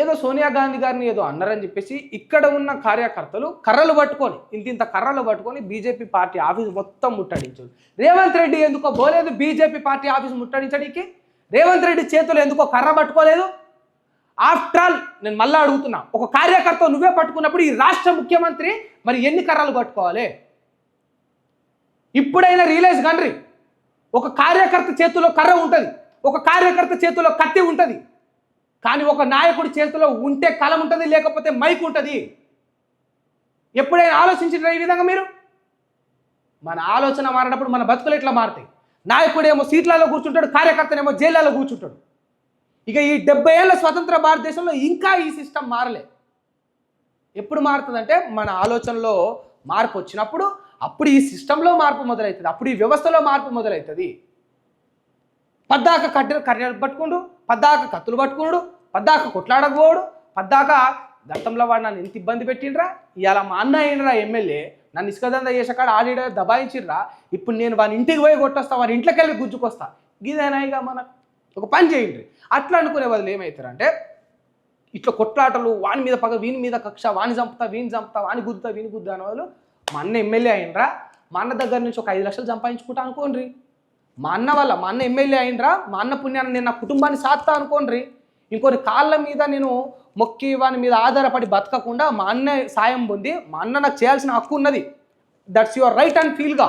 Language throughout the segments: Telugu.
ఏదో సోనియా గాంధీ గారిని ఏదో అన్నారని చెప్పేసి ఇక్కడ ఉన్న కార్యకర్తలు కర్రలు పట్టుకొని ఇంత ఇంత కర్రలు పట్టుకొని బీజేపీ పార్టీ ఆఫీస్ మొత్తం ముట్టడించారు. రేవంత్ రెడ్డి ఎందుకో పోలేదు బీజేపీ పార్టీ ఆఫీస్ ముట్టడించడానికి? రేవంత్ రెడ్డి చేతులు ఎందుకో కర్ర పట్టుకోలేదు? ఆఫ్టర్ ఆల్ నేను మళ్ళీ అడుగుతున్నా ఒక కార్యకర్త నువ్వే పట్టుకున్నప్పుడు ఈ రాష్ట్ర ముఖ్యమంత్రి మరి ఎన్ని కర్రలు పట్టుకోవాలి? ఇప్పుడైనా రియలైజ్ కండ్రి. ఒక కార్యకర్త చేతిలో కర్ర ఉంటుంది ఒక కార్యకర్త చేతిలో కత్తి ఉంటుంది. కానీ ఒక నాయకుడి చేతిలో ఉంటే కలం ఉంటుంది లేకపోతే మైక్ ఉంటుంది. ఎప్పుడైనా ఆలోచించిన ఈ విధంగా మీరు? మన ఆలోచన మారినప్పుడు మన బతుకులు ఎట్లా మారుతాయి? నాయకుడేమో సీట్లలో కూర్చుంటాడు కార్యకర్తనేమో జైళ్ళలో కూర్చుంటాడు. ఇక ఈ డెబ్బై ఏళ్ళ స్వతంత్ర భారతదేశంలో ఇంకా ఈ సిస్టమ్ మారలే. ఎప్పుడు మారుతుందంటే మన ఆలోచనలో మార్పు వచ్చినప్పుడు అప్పుడు ఈ సిస్టంలో మార్పు మొదలవుతుంది అప్పుడు ఈ వ్యవస్థలో మార్పు మొదలవుతుంది పద్దాక కట్టెలు కర్రెలు పట్టుకుండు పద్దాక కత్తులు పట్టుకుండు పద్దాక కొట్లాడకపోడు పద్దాక గతంలో వాడు నన్ను ఎంత ఇబ్బంది పెట్టిండ్రా ఇవాళ మా అన్న అయినరా ఎమ్మెల్యే నన్ను ఇసుకదంద చేసాకాడ ఆడిడ దబాయించిర్రా ఇప్పుడు నేను వాని ఇంటికి పోయి కొట్టొస్తా వాని ఇంట్లోకి వెళ్ళి గుజ్జుకొస్తా ఇదేనా ఇక మనకు? ఒక పని చేయండి. అట్లా అనుకునే బదులు ఏమవుతారంటే ఇట్లా కొట్లాటలు వాని మీద పగ వీని మీద కక్ష వాని చంపుతా వీని చంపుతా వాని గుద్దుతా వీని గుద్దా అనే వాళ్ళు మా అన్న ఎమ్మెల్యే అయినరా మా అన్న దగ్గర నుంచి ఒక ఐదు లక్షలు సంపాదించుకుంటా అనుకోండి మా అన్న వల్ల మా అన్న ఎమ్మెల్యే అయినరా మా అన్న పుణ్యాన్ని నేను నా కుటుంబాన్ని సాత్తా అనుకోండి ఇంకొన్ని కాళ్ళ మీద నేను మొక్కి వాని మీద ఆధారపడి బతకకుండా మా అన్న సాయం పొంది మా అన్న నాకు చేయాల్సిన హక్కు ఉన్నది. దట్స్ యువర్ రైట్ అండ్ ఫీల్గా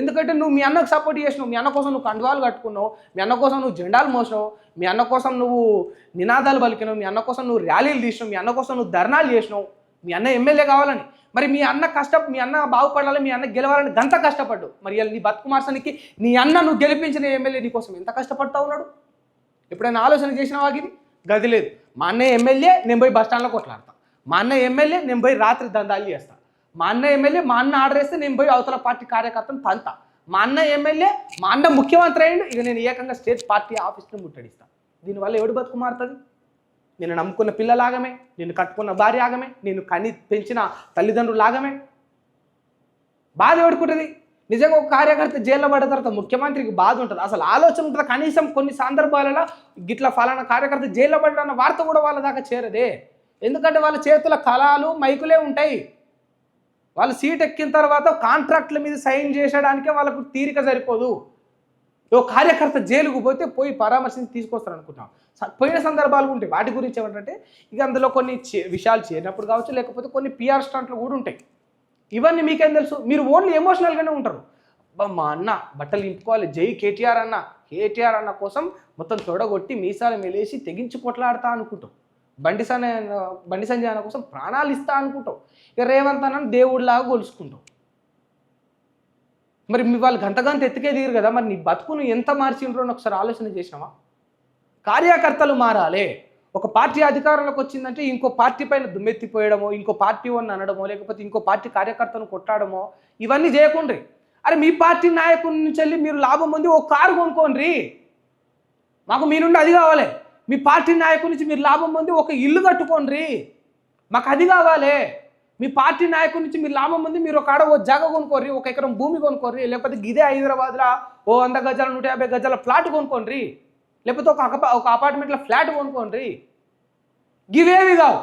ఎందుకంటే నువ్వు మీ అన్నకు సపోర్ట్ చేసినావు మీ అన్న కోసం నువ్వు కండువాలు కట్టుకున్నావు మీ అన్న కోసం నువ్వు జెండాలు మోసినావు మీ అన్న కోసం నువ్వు నినాదాలు పలికినావు మీ అన్న కోసం నువ్వు ర్యాలీలు తీసినావు మీ అన్న కోసం నువ్వు ధర్నాలు చేసినావు. మీ అన్న ఎమ్మెల్యే కావాలని. మరి మీ అన్న కష్ట మీ అన్న బాగుపడాలి మీ అన్న గెలవాలని గంత కష్టపడ్డు మరి నీ బతుకు మార్చడానికి నీ అన్న నువ్వు గెలిపించిన ఎమ్మెల్యే నీ కోసం ఎంత కష్టపడతా ఉన్నాడు? ఎప్పుడైనా ఆలోచన చేసినావా ఇది గది లేదు. మా అన్నయ్య ఎమ్మెల్యే నేను పోయి బస్ స్టాండ్లో కొట్లాడతా. మా అన్నయ్య ఎమ్మెల్యే నేను పోయి రాత్రి దందాలు చేస్తా. మా అన్న ఎమ్మెల్యే మా అన్న ఆర్డర్ వేస్తే నేను పోయి అవతల పార్టీ కార్యకర్తను పంతా. మా అన్న ఎమ్మెల్యే మా అన్న ముఖ్యమంత్రి అయ్యిండు ఇక నేను ఏకంగా స్టేట్ పార్టీ ఆఫీస్లో ముట్టడిస్తాను దీనివల్ల ఎవడు బతుకు మారుతుంది నేను నమ్ముకున్న పిల్లలాగమే నేను కట్టుకున్న భార్య ఆగమే నేను కని పెంచిన తల్లిదండ్రులు లాగమే బాధ ఎవడుకుంటుంది నిజంగా ఒక కార్యకర్త జైల్లో పడిన తర్వాత ముఖ్యమంత్రికి బాధ ఉంటుంది. అసలు ఆలోచన ఉంటుంది? కనీసం కొన్ని సందర్భాలలో గిట్ల ఫలానా కార్యకర్త జైల్లో పడ్డన్న వార్త కూడా వాళ్ళ దాకా చేరదే. ఎందుకంటే వాళ్ళ చేతుల కళాలు మైకులే ఉంటాయి. వాళ్ళు సీట్ ఎక్కిన తర్వాత కాంట్రాక్ట్ల మీద సైన్ చేసేయడానికే వాళ్ళకు తీరిక సరిపోదు. ఓ కార్యకర్త జైలుకు పోతే పోయి పరామర్శించి తీసుకొస్తారు అనుకుంటాం స- పోయిన సందర్భాలు ఉంటాయి. వాటి గురించి ఏమంటే ఇక అందులో కొన్ని చే- విషయాలు చేరినప్పుడు కావచ్చు లేకపోతే కొన్ని పిఆర్ స్టాంట్లు కూడా ఉంటాయి. ఇవన్నీ మీకేం తెలుసు? మీరు ఓన్లీ ఎమోషనల్గానే ఉంటారు. అబ్బా, మా అన్న బట్టలు ఇంపుకోవాలి. జై కేటీఆర్ అన్న. కేటీఆర్ అన్న కోసం మొత్తం తొడగొట్టి మీసాలు మెలేసి తెగించి కొట్లాడతా అనుకుంటాం. బండి సన బండి సంజయ్ అన్న కోసం ప్రాణాలు ఇస్తా అనుకుంటాం. ఇక రేవంత్ అన్న దేవుడిలాగా కొలుసుకుంటాం. మరి మీ వాళ్ళు గంతగంత ఎత్తుకే దిగరు కదా? మరి నీ బతుకును ఎంత మార్చిండ్రో అని ఒకసారి ఆలోచన చేసినావా? కార్యకర్తలు మారాలే. ఒక పార్టీ అధికారంలోకి వచ్చిందంటే ఇంకో పార్టీ పైన దుమ్మెత్తిపోయడమో ఇంకో పార్టీ వన్ అనడమో లేకపోతే ఇంకో పార్టీ కార్యకర్తను కొట్టాడమో ఇవన్నీ చేయకుండ్రి. అరే మీ పార్టీ నాయకుడి నుంచి వెళ్ళి మీరు లాభం పొంది ఓ కారు కొనుక్కోండి మాకు మీ నుండి అది కావాలి. మీ పార్టీ నాయకుడి నుంచి మీరు లాభం పొంది ఒక ఇల్లు కట్టుకోండి మాకు అది కావాలి. మీ పార్టీ నాయకుడి నుంచి మీరు లాభం పొంది మీరు ఒక ఆడ ఓ జాగ కొనుక్కోర్రి ఒక ఎకరం భూమి కొనుక్కోర్రి లేకపోతే ఇదే హైదరాబాద్లో ఓ వంద గజాల నూట యాభై గజాల ఫ్లాట్ కొనుక్కోండి లేకపోతే ఒక ఒక అపార్ట్మెంట్లో ఫ్లాట్ కొనుక్కోండి. గివేవి కావు.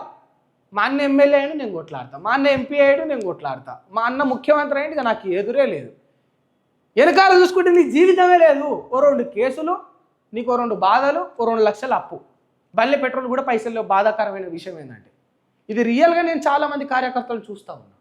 మా అన్న ఎమ్మెల్యే అయ్యాడు నేను కొట్లాడతా. మా అన్న ఎంపీ అయ్యాడు నేను కొట్లాడతా. మా అన్న ముఖ్యమంత్రి అయ్యాడు నాకు ఎదురే లేదు. వెనకాల చూసుకుంటే నీ జీవితమే లేదు. ఓ రెండు కేసులు నీకు ఓ రెండు బాధలు ఓ రెండు లక్షల అప్పు. బల్లె పెట్రోల్ కూడా పైసల్లో బాధాకరమైన విషయం ఏంటంటే ఇది రియల్గా నేను చాలామంది కార్యకర్తలు చూస్తా ఉన్నాను